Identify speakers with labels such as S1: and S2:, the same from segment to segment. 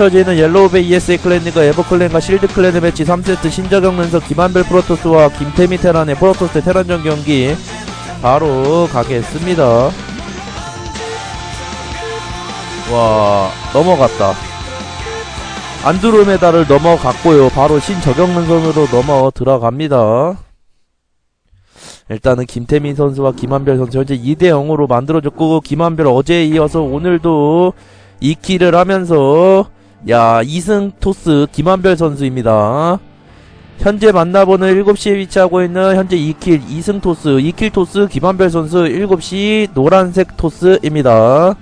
S1: 펼쳐지는 옐로우베이 ESA 클랜과 에버클랜과 실드 클랜의 매치 3세트 신저경 눈서 김한별 프로토스와 김태미 테란의 프로토스 대 테란전 경기 바로 가겠습니다. 와 넘어갔다. 안드로메다를 넘어갔고요. 바로 신저경능선으로 넘어 들어갑니다. 일단은 김태민 선수와 김한별 선수 현재 2대 0으로 만들어졌고 김한별 어제에 이어서 오늘도 2킬을 하면서 야 2승 토스 김한별 선수입니다. 현재 만나보는 7시에 위치하고 있는 현재 2킬 2승 토스 2킬 토스 김한별 선수 7시 노란색 토스입니다.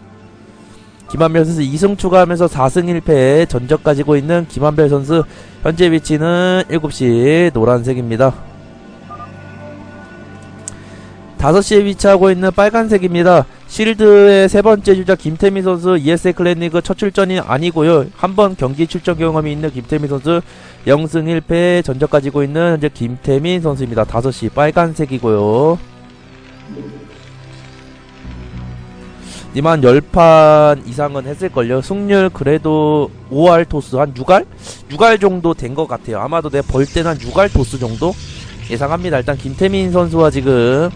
S1: 김한별 선수 2승 추가하면서 4승 1패 전적 가지고 있는 김한별 선수 현재 위치는 7시 노란색입니다. 5시에 위치하고 있는 빨간색입니다. 실드의 세 번째 주자 김태민 선수 ESA 클래니그 첫 출전이 아니고요. 한 번 경기 출전 경험이 있는 김태민 선수 0승 1패 전적 가지고 있는 현재 김태민 선수입니다. 5시 빨간색이고요. 니만 10판 이상은 했을걸요. 승률 그래도 5할 토스 한 6할? 6할 정도 된 것 같아요. 아마도 내가 벌 때는 한 6할 토스 정도 예상합니다. 일단 김태민 선수와 지금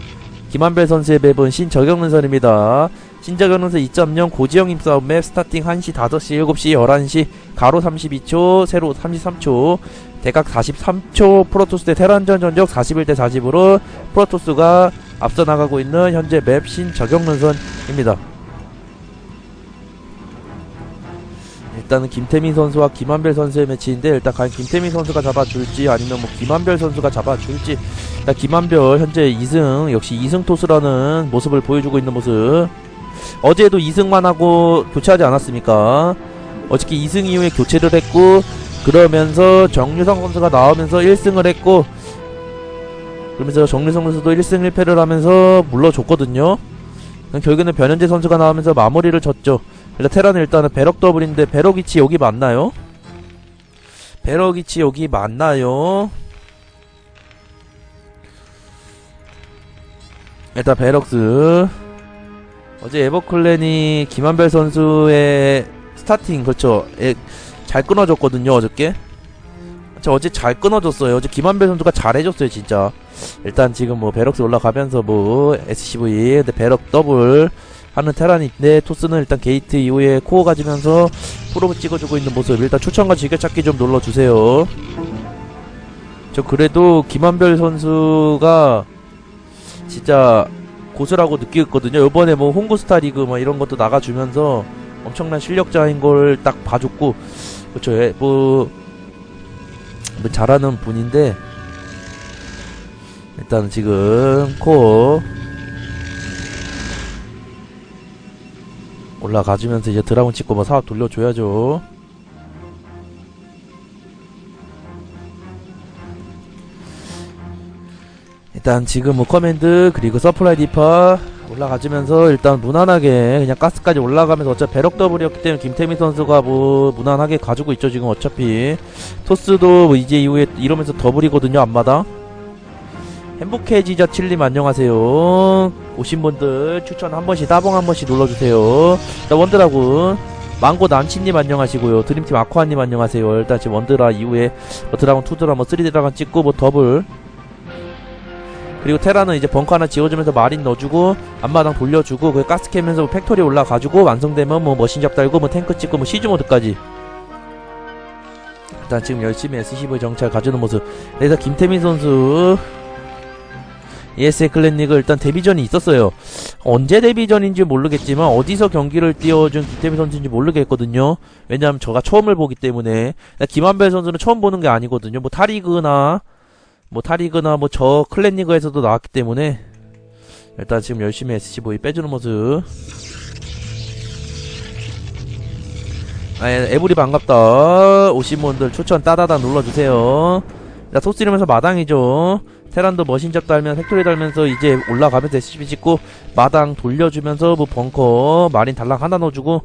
S1: 김한별 선수의 맵은 신저경능선입니다. 신저경능선 2.0 고지형 힘싸움 맵 스타팅 1시, 5시, 7시, 11시 가로 32초, 세로 33초 대각 43초 프로토스 대 테란전 전적 41대 40으로 프로토스가 앞서 나가고 있는 현재 맵 신저경능선입니다. 일단은 김태민 선수와 김한별 선수의 매치인데 일단 과연 김태민 선수가 잡아줄지 아니면 뭐 김한별 선수가 잡아줄지. 일단 김한별 현재 2승 역시 2승 토스라는 모습을 보여주고 있는 모습. 어제도 2승만 하고 교체하지 않았습니까? 어저께 2승 이후에 교체를 했고 그러면서 정유성 선수가 나오면서 1승을 했고 그러면서 정유성 선수도 1승 1패를 하면서 물러줬거든요. 결국에는 변현재 선수가 나오면서 마무리를 졌죠 일단 테라는 일단은 배럭 더블인데 배럭 위치 여기 맞나요? 배럭 위치 여기 맞나요? 일단 배럭스. 어제 에버클랜이 김한별 선수의 스타팅 그렇죠. 에, 잘 끊어줬거든요 어저께. 저 어제 잘 끊어줬어요. 어제 김한별 선수가 잘해줬어요 진짜. 일단 지금 뭐 배럭스 올라가면서 뭐 SCV 근데 배럭 더블 하는 테란인데 토스는 일단 게이트 이후에 코어 가지면서 프로브 찍어주고 있는 모습. 일단 추천과 즐겨찾기 좀 눌러주세요. 저 그래도 김한별 선수가 진짜 고수라고 느꼈거든요. 요번에 뭐 홍구스타 리그 뭐 이런 것도 나가주면서 엄청난 실력자인 걸 딱 봐줬고 그쵸 예, 뭐, 뭐 잘하는 분인데 일단 지금 코어 올라가주면서 이제 드라군 찍고 뭐 사업 돌려줘야죠. 일단 지금 뭐 커맨드 그리고 서플라이 디파 올라가주면서 일단 무난하게 그냥 가스까지 올라가면서 어차피 배럭 더블이었기 때문에 김태민 선수가 뭐 무난하게 가지고 있죠 지금 어차피 토스도 뭐 이제 이후에 이러면서 더블이거든요 앞마다 행복해지자 칠님 안녕하세요. 오신 분들 추천 한 번씩 따봉 한 번씩 눌러주세요. 일단 원드라군. 망고 남친님 안녕하시고요. 드림팀 아쿠아님 안녕하세요. 일단 지금 원드라 이후에 뭐 드라곤 투드라 뭐 쓰리 드라곤 찍고 뭐 더블. 그리고 테라는 이제 벙커 하나 지어주면서 마린 넣어주고 앞마당 돌려주고 그 가스 캐면서 뭐 팩토리 올라가지고 완성되면 뭐 머신 잡 달고 뭐 탱크 찍고 뭐 시즈 모드까지. 일단 지금 열심히 SCV 정찰 가주는 모습. 그래서 김태민 선수 ESA 클랜리그 일단 데뷔전이 있었어요. 언제 데뷔전인지 모르겠지만 어디서 경기를 띄워준 김태민 선수인지 모르겠거든요. 왜냐하면 저가 처음을 보기 때문에 김한별 선수는 처음 보는 게 아니거든요. 뭐 타리그나 뭐 타리그나 뭐 저 클랜리그에서도 나왔기 때문에 일단 지금 열심히 SCV 빼주는 모습. 아, 에브리 반갑다. 오신 분들 추천 따다다 눌러주세요. 자, 토스 이러면서 마당이죠. 테란도 머신잡 달면 팩토리 달면서 이제 올라가면서 SCP 찍고 마당 돌려주면서 뭐 벙커 마린 달랑 하나 넣어주고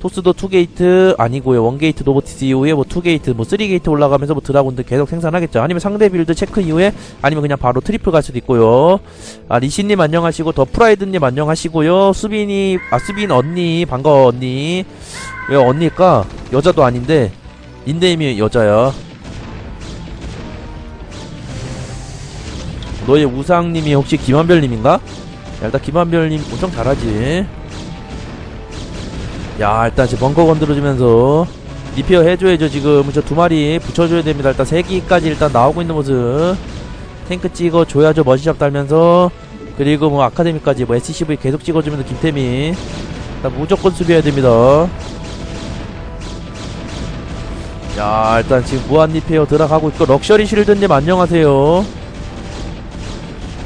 S1: 토스도 투게이트 아니고요. 원게이트 노보티스 이후에 뭐 투게이트 뭐 쓰리게이트 올라가면서 뭐 드라군들 계속 생산하겠죠. 아니면 상대 빌드 체크 이후에 아니면 그냥 바로 트리플 갈 수도 있고요. 아 리신님 안녕하시고 더 프라이드님 안녕하시고요. 수빈이 아 수빈 언니 반가워 언니. 왜 언니일까? 여자도 아닌데 닉네임이 여자야 너의 우상님이 혹시 김한별님인가? 야, 일단 김한별님 엄청 잘하지. 야 일단 지금 벙커 건드려주면서 리페어 해줘야죠 지금. 저 두 마리 붙여줘야 됩니다. 일단 세 기까지 일단 나오고 있는 모습. 탱크 찍어줘야죠 머시샵 달면서. 그리고 뭐 아카데미까지 뭐 SCV 계속 찍어주면서 김태민 일단 무조건 수비해야 됩니다. 야 일단 지금 무한 리페어 들어가고 있고 럭셔리 실드님 안녕하세요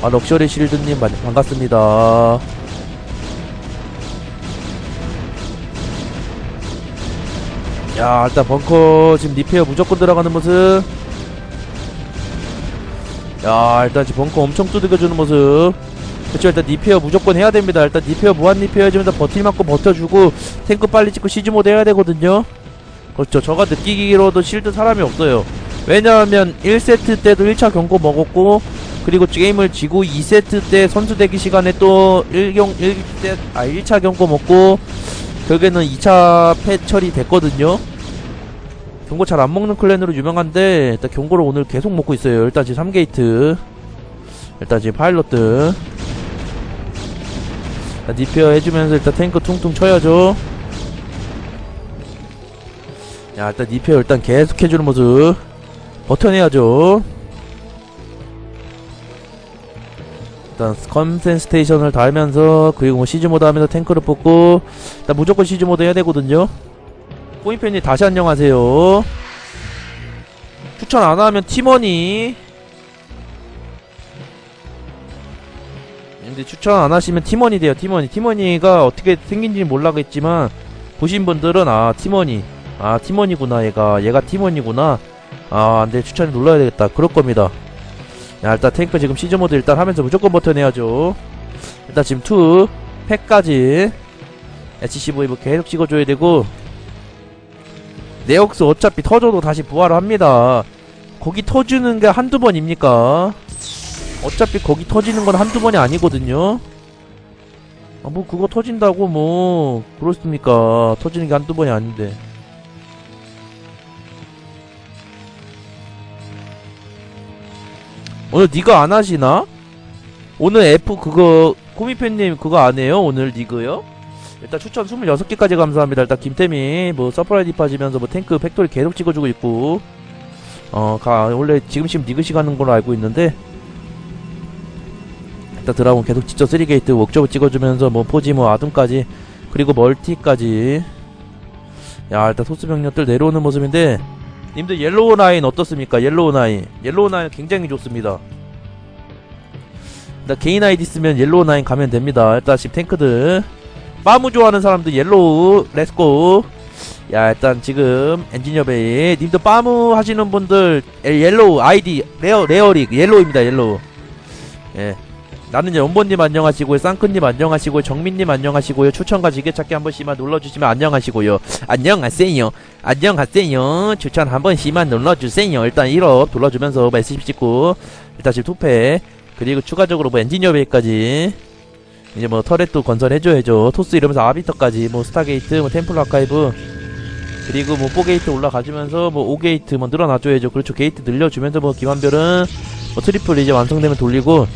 S1: 아 럭셔리 실드님 반- 반갑습니다. 야 일단 벙커 지금 리페어 무조건 들어가는 모습. 야 일단 지금 벙커 엄청 두들겨주는 모습. 그쵸 일단 리페어 무조건 해야 됩니다. 일단 리페어 무한 리페어 해주면서 버틸만큼 버텨주고 탱크 빨리 찍고 시즈모드 해야 되거든요. 그렇죠. 저가 느끼기로도 실드 사람이 없어요. 왜냐하면 1세트 때도 1차 경고 먹었고 그리고 게임을 지고 2세트 때 선수 대기 시간에 또 1경 1때 아 1차 경고 먹고 결국에는 2차 패 처리 됐거든요. 경고 잘 안 먹는 클랜으로 유명한데 일단 경고를 오늘 계속 먹고 있어요. 일단 지금 3게이트 일단 지금 파일럿들 리페어 해주면서 일단 탱크 퉁퉁 쳐야죠. 야 일단 리페어 일단 계속 해주는 모습 버텨내야죠. 일단 컴센 스테이션을 달면서 그리고 뭐 시즈 모드 하면서 탱크를 뽑고 일단 무조건 시즈 모드 해야 되거든요. 꼬인팬님 다시 안녕하세요. 추천 안 하면 팀원이 근데 추천 안 하시면 팀원이 돼요. 팀원이 팀원이가 어떻게 생긴지 몰라겠지만 보신 분들은 아 팀원이 아 팀원이구나 얘가 얘가 팀원이구나 아 안돼 추천 눌러야 되겠다 그럴 겁니다. 야 일단 탱크 지금 시즈 모드 일단 하면서 무조건 버텨내야죠. 일단 지금 2 팩까지. HCV 뭐 계속 찍어줘야 되고. 네옥스 어차피 터져도 다시 부활을 합니다. 거기 터지는 게 한두 번입니까? 어차피 거기 터지는 건 한두 번이 아니거든요. 아, 뭐 그거 터진다고 뭐 그렇습니까? 터지는 게 한두 번이 아닌데 오늘 니가 안 하시나? 오늘 F 그거 코미팬님 그거 안 해요? 오늘 니그요? 일단 추천 26개까지 감사합니다. 일단 김태미 뭐 서프라이즈 빠지면서 뭐 탱크 팩토리 계속 찍어주고 있고 어 가 원래 지금 지금 니그 시간인 걸로 알고 있는데 일단 드라곤 계속 직접 3게이트 웍저브 찍어주면서 뭐 포지 뭐 아둠까지 그리고 멀티까지 야 일단 소스 병력들 내려오는 모습인데 님들 옐로우 나인 어떻습니까? 옐로우 나인. 옐로우 나인 굉장히 좋습니다. 일단 개인 아이디 쓰면 옐로우 나인 가면 됩니다. 일단 지금 탱크들. 빠무 좋아하는 사람들 옐로우, 렛츠고. 야, 일단 지금 엔지니어 베이. 님들 빠무 하시는 분들 예, 옐로우 아이디, 레어, 레어릭, 옐로우입니다, 옐로우. 예. 나는 연본님 안녕하시고요. 쌍크님 안녕하시고요. 정민님 안녕하시고요. 추천과 지게찾기 한 번씩만 눌러주시면 안녕하시고요. 안녕하세요. 안녕하세요. 추천 한 번씩만 눌러주세요. 일단 1업 눌러주면서 메시지 찍고 일단 지금 투패 그리고 추가적으로 뭐 엔지니어 베이까지 이제 뭐 터렛도 건설해줘야죠. 토스 이러면서 아비터까지 뭐 스타게이트 뭐 템플 아카이브 그리고 뭐 4게이트 올라가주면서 뭐 5게이트 뭐 늘어나줘야죠. 그렇죠. 게이트 늘려주면서 뭐 기완별은 뭐 트리플 이제 완성되면 돌리고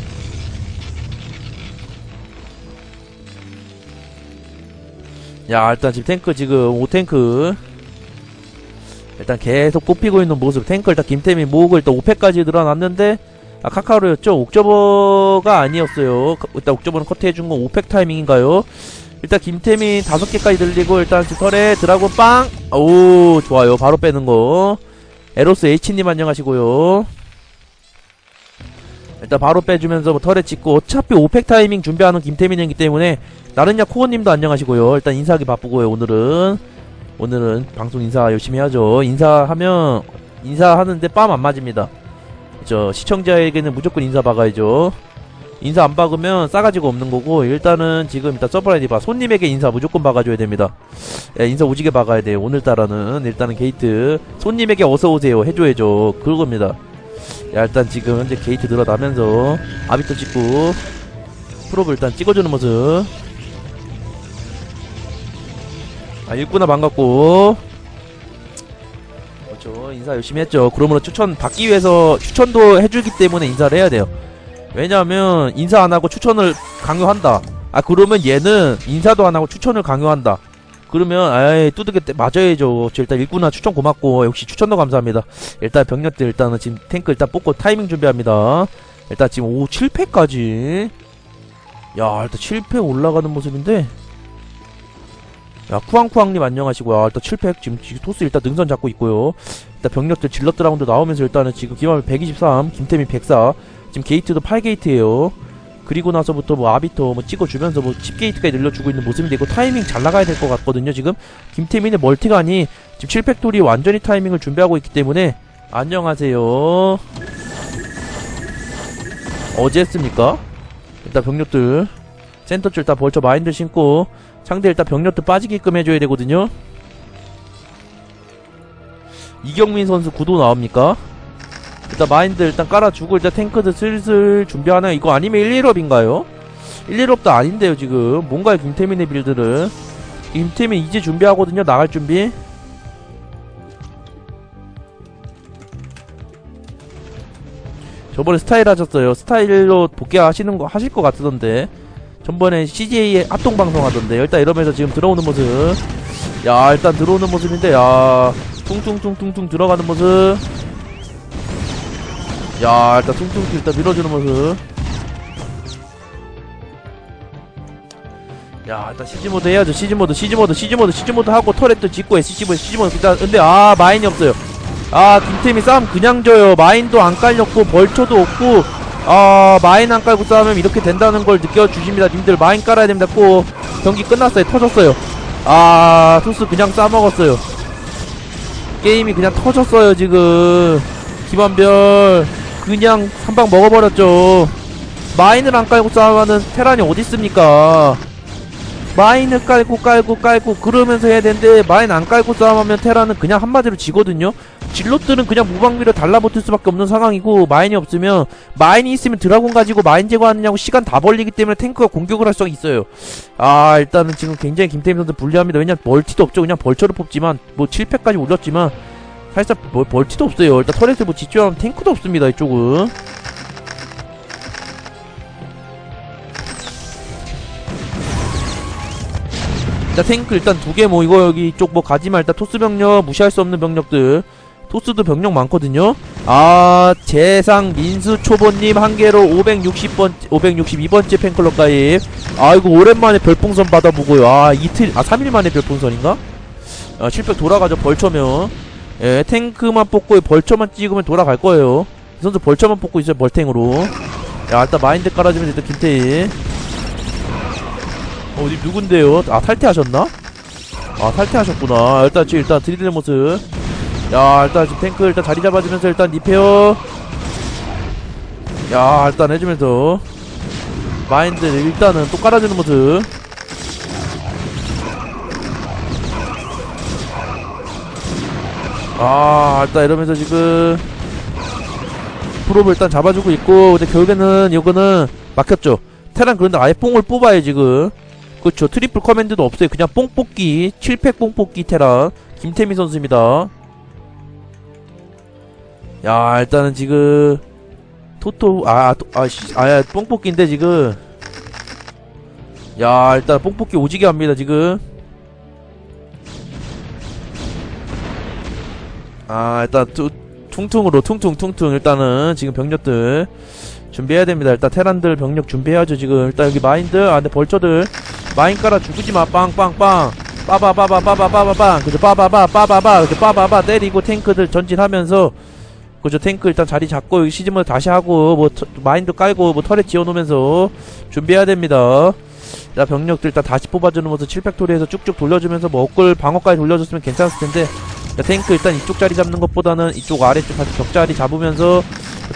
S1: 야 일단 지금 탱크 지금 5탱크. 일단 계속 뽑히고 있는 모습. 탱크 일단 김태미 모으고 일단 5패까지 늘어났는데 아 카카로였죠 옥저버가 아니었어요. 카- 일단 옥저버는 커트해준 건 5팩 타이밍인가요? 일단 김태미 5개까지 늘리고 일단 지털에 드라곤 빵 오 좋아요. 바로 빼는 거. 에로스 H님 안녕하시고요 일단 바로 빼주면서 뭐 털에 찍고 어차피 5팩 타이밍 준비하는 김태민이기 때문에 나른야 코어님도 안녕하시고요. 일단 인사하기 바쁘고요. 오늘은 오늘은 방송 인사 열심히 하죠. 인사하면 인사하는데 빰 안 맞습니다. 저 시청자에게는 무조건 인사 박아야죠. 인사 안 박으면 싸가지가 없는 거고 일단은 지금 일단 서프라이드 봐 손님에게 인사 무조건 박아줘야 됩니다. 예, 인사 오지게 박아야 돼요. 오늘따라는 일단은 게이트 손님에게 어서 오세요 해줘야죠. 그겁니다. 야 일단 지금 현재 게이트 늘어나면서 아비터 찍고 프로브 일단 찍어주는 모습. 아 일구나 반갑고. 그렇죠. 인사 열심히 했죠. 그러므로 추천 받기 위해서 추천도 해주기 때문에 인사를 해야 돼요. 왜냐하면 인사 안 하고 추천을 강요한다. 아 그러면 얘는 인사도 안 하고 추천을 강요한다 그러면 아이 뚜드게 때 맞아야죠 저 일단 일구나. 추천 고맙고. 역시 추천도 감사합니다. 일단 병력들 일단은 지금 탱크 일단 뽑고 타이밍 준비합니다. 일단 지금 오 7패까지. 야 일단 7패 올라가는 모습인데. 야 쿠앙쿠앙님 안녕하시고요. 아, 일단 7패 지금, 지금 토스 일단 능선 잡고 있고요. 일단 병력들 질럿 라운드 나오면서 일단은 지금 기마면 123 김태민 104 지금 게이트도 8게이트에요 그리고 나서부터 뭐 아비터 뭐 찍어주면서 뭐 10게이트까지 늘려주고 있는 모습인데 이거 타이밍 잘 나가야 될 것 같거든요 지금 김태민의 멀티가 아니 지금 7팩토리 완전히 타이밍을 준비하고 있기 때문에 안녕하세요 어제 했습니까? 일단 병력들 센터 줄 일단 벌쳐 마인드 신고 상대 일단 병력들 빠지게끔 해줘야 되거든요 이경민 선수 구도 나옵니까? 일단 마인드 일단 깔아주고 일단 탱크들 슬슬 준비하나 이거 아니면 1, 1업인가요? 1, 1업도 아닌데요 지금. 뭔가요 김태민의 빌드는 김태민 이제 준비하거든요 나갈 준비. 저번에 스타일 하셨어요. 스타일로 복귀하시는 거 하실 것 같던데. 전번에 CJ에 합동 방송 하던데. 일단 이러면서 지금 들어오는 모습. 야 일단 들어오는 모습인데 야. 퉁퉁퉁퉁퉁 들어가는 모습 야 일단 퉁퉁퉁 일단 밀어주는 모습. 야 일단 시즈모드 해야죠. 시즈모드 시즈모드 시즈모드 시즈모드 하고 터렛도 짓고 SCV 시즈모드 일단 근데 아 마인이 없어요. 아 김태미 싸움 그냥 져요. 마인도 안 깔렸고 벌초도 없고 아 마인 안 깔고 싸우면 이렇게 된다는 걸 느껴주십니다. 님들 마인 깔아야 됩니다. 꼭 경기 끝났어요. 터졌어요. 아 토스 그냥 싸먹었어요. 게임이 그냥 터졌어요 지금. 김한별 그냥 한 방 먹어버렸죠. 마인을 안 깔고 싸우면은 테란이 어딨습니까? 마인을 깔고 깔고 깔고 그러면서 해야 되는데 마인 안 깔고 싸움하면 테란은 그냥 한마디로 지거든요. 질럿들은 그냥 무방비로 달라붙을 수밖에 없는 상황이고 마인이 없으면 마인이 있으면 드라곤 가지고 마인 제거하느냐고 시간 다 벌리기 때문에 탱크가 공격을 할 수가 있어요. 아 일단은 지금 굉장히 김태민 선수 불리합니다. 왜냐면 멀티도 없죠. 그냥 벌처를 뽑지만 뭐 7패까지 올렸지만 살짝 뭐 벌티도 없어요. 일단 터렛을 뭐 집중하면 탱크도 없습니다 이쪽은. 일단 탱크 일단 두개 모이고 여기 이쪽 뭐 가지마 일단 토스 병력 무시할 수 없는 병력들. 토스도 병력 많거든요. 아 재상 민수 초보님 한 개로 560번 562번째 팬클럽 가입. 아이고 오랜만에 별풍선 받아보고요. 아 이틀 아 3일 만에 별풍선인가? 아 실패 돌아가죠 벌처면 예 탱크만 뽑고 벌처만 찍으면 돌아갈 거예요. 이 선수 벌처만 뽑고 있어요 벌탱으로. 야 일단 마인드 깔아주면 일단 김태희. 어디 누군데요? 아 탈퇴하셨나? 아 탈퇴하셨구나. 일단 지금 일단 들이대는 모습. 야 일단 지금 탱크 일단 자리 잡아주면서 일단 리페어. 야 일단 해주면서. 마인드 일단은 또 깔아주는 모습 아 일단 이러면서 지금 프로브 일단 잡아주고 있고 근데 결국에는 이거는 막혔죠. 테란 그런데 아예 뽕을 뽑아요 지금. 그렇죠. 트리플 커맨드도 없어요. 그냥 뽕 뽑기 7팩 뽕 뽑기 테란. 김태미 선수입니다. 야 일단은 지금 토토 아, 또- 아, 씨, 아, 뽕 뽑기인데 지금. 야 일단 뽕 뽑기 오지게 합니다 지금 아 일단 투, 퉁퉁으로 퉁퉁퉁퉁 일단은 지금 병력들 준비해야 됩니다. 일단 테란들 병력 준비해야죠 지금. 일단 여기 마인드 아 근데 벌처들. 마인 깔아 죽이지마. 빵빵빵. 빠바바바 빠바바바빵 그죠? 빠바바 빠바바. 그죠? 빠바바. 때리고 탱크들 전진하면서. 그죠? 탱크 일단 자리 잡고 여기 시즈모 다시 하고 뭐 터- 마인드 깔고 뭐 터렛 지어놓으면서 준비해야 됩니다. 자 병력들 일단 다시 뽑아주는 모습 7팩토리에서 쭉쭉 돌려주면서 뭐 업글 방어까지 돌려줬으면 괜찮았을 텐데. 자, 탱크 일단 이쪽 자리 잡는 것보다는 이쪽 아래쪽 다시 벽자리 잡으면서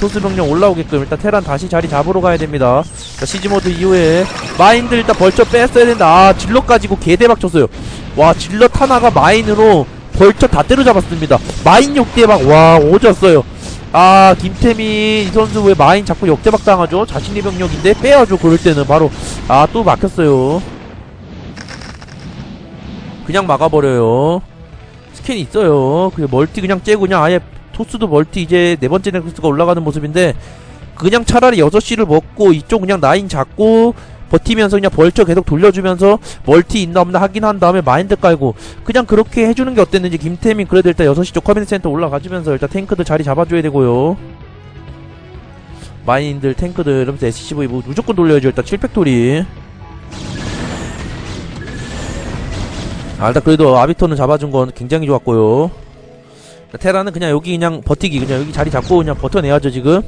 S1: 토스 병력 올라오게끔 일단 테란 다시 자리 잡으러 가야 됩니다. 자, 시즈모드 이후에 마인들 일단 벌쳐 뺐어야 된다. 아, 질럿 가지고 개대박 쳤어요. 와, 질럿 하나가 마인으로 벌쳐 다 때려잡았습니다. 마인 역대박, 와, 오졌어요. 아, 김태민 이 선수 왜 마인 자꾸 역대박 당하죠? 자신의 병력인데 빼야죠. 그럴 때는 바로 아, 또 막혔어요. 그냥 막아버려요 스캔이 있어요. 그 멀티 그냥 째고 그냥 아예 토스도 멀티 이제 네 번째 넥서스가 올라가는 모습인데 그냥 차라리 6시를 먹고 이쪽 그냥 라인 잡고 버티면서 그냥 벌쳐 계속 돌려주면서 멀티 있나 없나 확인한 다음에 마인드 깔고 그냥 그렇게 해주는 게 어땠는지 김태민 그래도 일단 6시 쪽 커뮤니티 센터 올라가주면서 일단 탱크들 자리 잡아줘야 되고요. 마인들 탱크들 이러면서 SCV 뭐 무조건 돌려야죠. 일단 7팩토리 아 일단 그래도 아비토는 잡아준 건 굉장히 좋았고요. 테라는 그냥 여기 그냥 버티기 그냥 여기 자리 잡고 그냥 버텨내야죠 지금.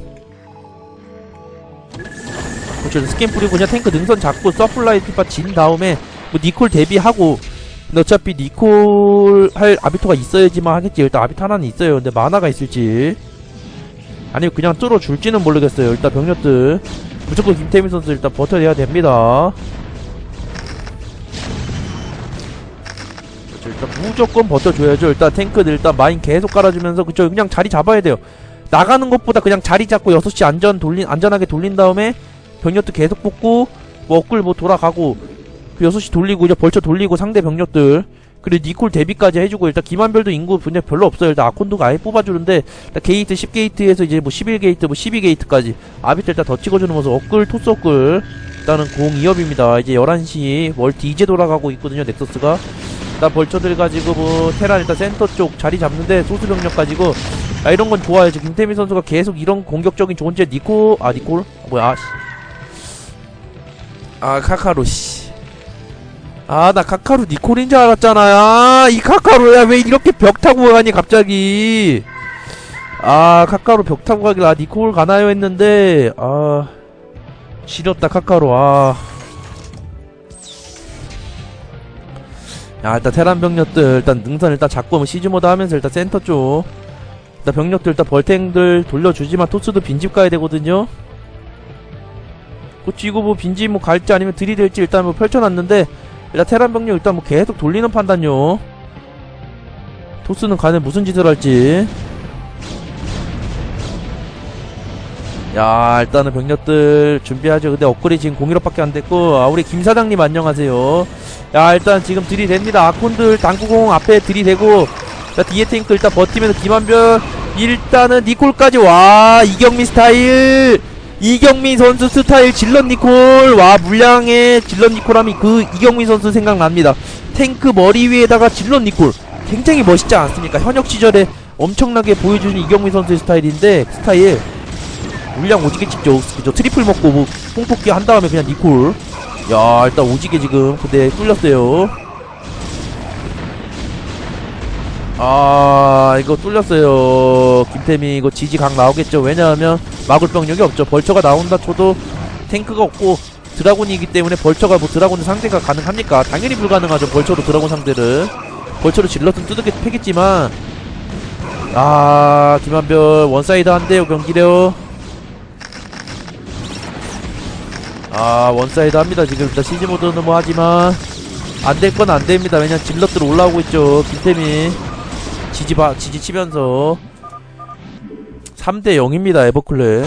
S1: 그렇죠. 스캔 뿌리고 그냥 탱크 능선 잡고 서플라이 피파 진 다음에 뭐 니콜 대비하고 근데 어차피 니콜 할 아비토가 있어야지만 하겠지. 일단 아비토 하나는 있어요. 근데 만화가 있을지. 아니면 그냥 뚫어줄지는 모르겠어요. 일단 병력들. 무조건 김태민 선수 일단 버텨내야 됩니다 일단 무조건 버텨줘야죠. 일단 탱크들 일단 마인 계속 깔아주면서 그쵸 그냥 자리 잡아야 돼요. 나가는 것보다 그냥 자리 잡고 6시 안전 돌린 안전하게 돌린 다음에 병력들 계속 뽑고 뭐 업글 뭐 돌아가고 그 6시 돌리고 이제 벌쳐 돌리고 상대 병력들. 그리고 니콜 대비까지 해주고 일단 김한별도 인구 분야 별로 없어요. 일단 아콘도가 아예 뽑아주는데 일단 게이트 10게이트에서 이제 뭐 11게이트 뭐 12게이트까지 아비트 일단 더 찍어주는 모습 업글 토스 업글 일단은 공 2업입니다. 이제 11시 멀티 이제 돌아가고 있거든요 넥서스가 일단 벌쳐들 가지고 뭐 테란 일단 센터 쪽 자리 잡는데 소수 병력 가지고 야 이런 건 좋아요 지금 김태민 선수가 계속 이런 공격적인 존재 니콜 아 니콜 뭐야 아, 씨. 아 카카로 씨. 아 나 카카로 니콜인 줄 알았잖아요. 아, 이 카카로야 왜 이렇게 벽 타고 가니 갑자기. 아 카카로 벽 타고 가길래 아 니콜 가나요 했는데 아 지렸다 카카로 아. 야 일단 테란 병력들 일단 능선 일단 잡고 뭐 시즈모드 하면서 일단 센터 쪽. 일단 병력들 일단 벌탱들 돌려주지만 토스도 빈집 가야 되거든요. 그치 이거 뭐 빈집 뭐 갈지 아니면 들이댈지 일단 뭐 펼쳐놨는데 일단 테란 병력 일단 뭐 계속 돌리는 판단요. 토스는 가는 무슨 짓을 할지. 야 일단은 병력들 준비하죠. 근데 업글이 지금 01호밖에 안 됐고 아 우리 김 사장님 안녕하세요 야 일단 지금 들이댑니다. 아콘들 당구공 앞에 들이대고 자 뒤에 탱크 일단 버티면서 김한별 일단은 니콜까지 와 이경민 스타일. 이경민 선수 스타일 질럿 니콜. 와 물량의 질럿 니콜함이 그 이경민 선수 생각납니다. 탱크 머리 위에다가 질럿 니콜. 굉장히 멋있지 않습니까? 현역 시절에 엄청나게 보여주는 이경민 선수의 스타일인데 그 스타일. 물량 오지게 찍죠. 그죠? 트리플 먹고 뭐 뽕뽑기 한 다음에 그냥 니콜 야 일단 오지게 지금 근데 뚫렸어요. 아 이거 뚫렸어요. 김태미 이거 지지 각 나오겠죠. 왜냐하면 막을 병력이 없죠. 벌처가 나온다 쳐도 탱크가 없고 드라곤이기 때문에 벌처가 뭐 드라곤 상대가 가능합니까? 당연히 불가능하죠. 벌처로 드라곤 상대를. 벌처로 질럿은 뚜둑이 패겠지만. 아 김한별 원사이드 한대요 경기래요 아 원사이드 합니다. 지금 일단 시즈모드는 뭐 하지만 안 될 건 안 됩니다. 왜냐 질럿들 올라오고 있죠. 김태미 지지 바 지지 치면서 3대 0입니다 에버클레